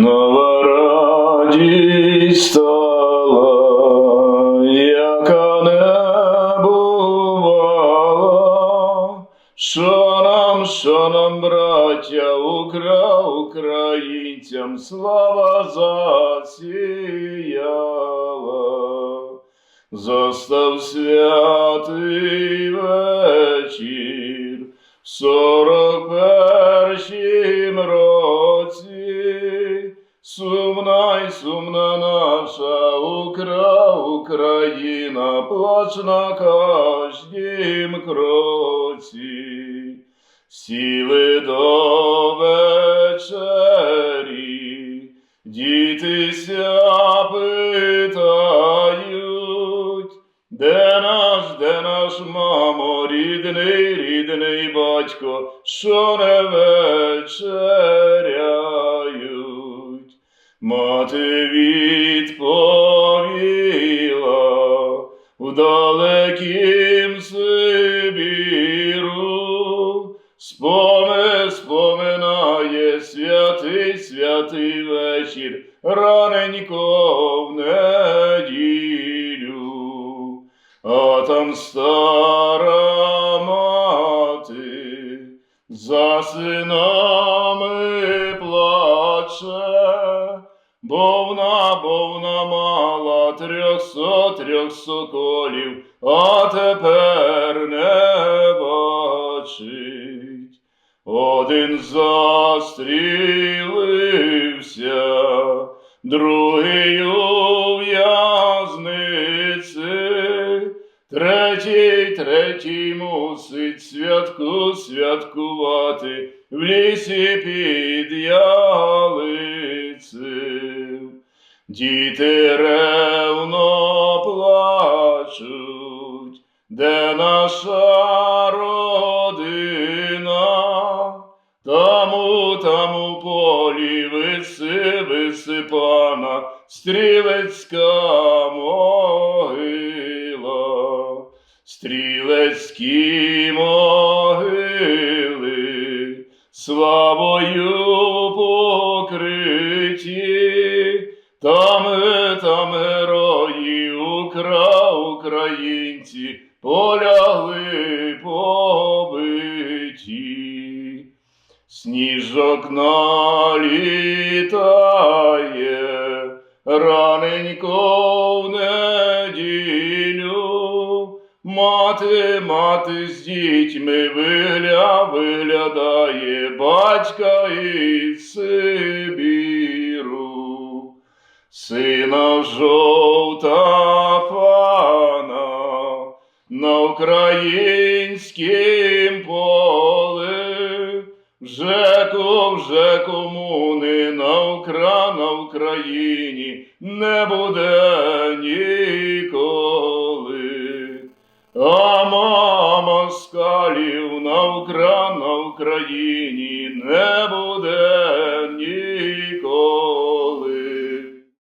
Нова радість стала, яка не бувала, що нам, що нам, браття, Укра, українцям слава засіяла. Застав святий вечір сорок Укра, Україна, плач на кожнім кроці, сіли до вечері, дітися питають, де наш, де наш мамо, рідний, рідний батько, що не вечеряють. Мати відповіла в далекім Сибіру, споми, споминає святий, святий вечір, раненько в неділю, а там стара мати за синами плаче, бо вона, бо вона мала трьохсот трьох соколів, а тепер не бачить. Один застрілився, другий у в'язниці, третій, третій мусить святку святкувати в лісі під ялицею. Діти ревно плачуть, де наша родина, там там у полі виси, висипана стрілецька могила, стрілецькі могили, славою там, герої Укра, українці полягли побиті. Сніжок налітає, раненько в неділю, мати, мати з дітьми вигля, виглядає батька із Сибіру, сина жовта фана на українськім полі. Вже вже комуни на Укра, на Україні не буде ніколи. А мама скалів на Укра, на Україні не буде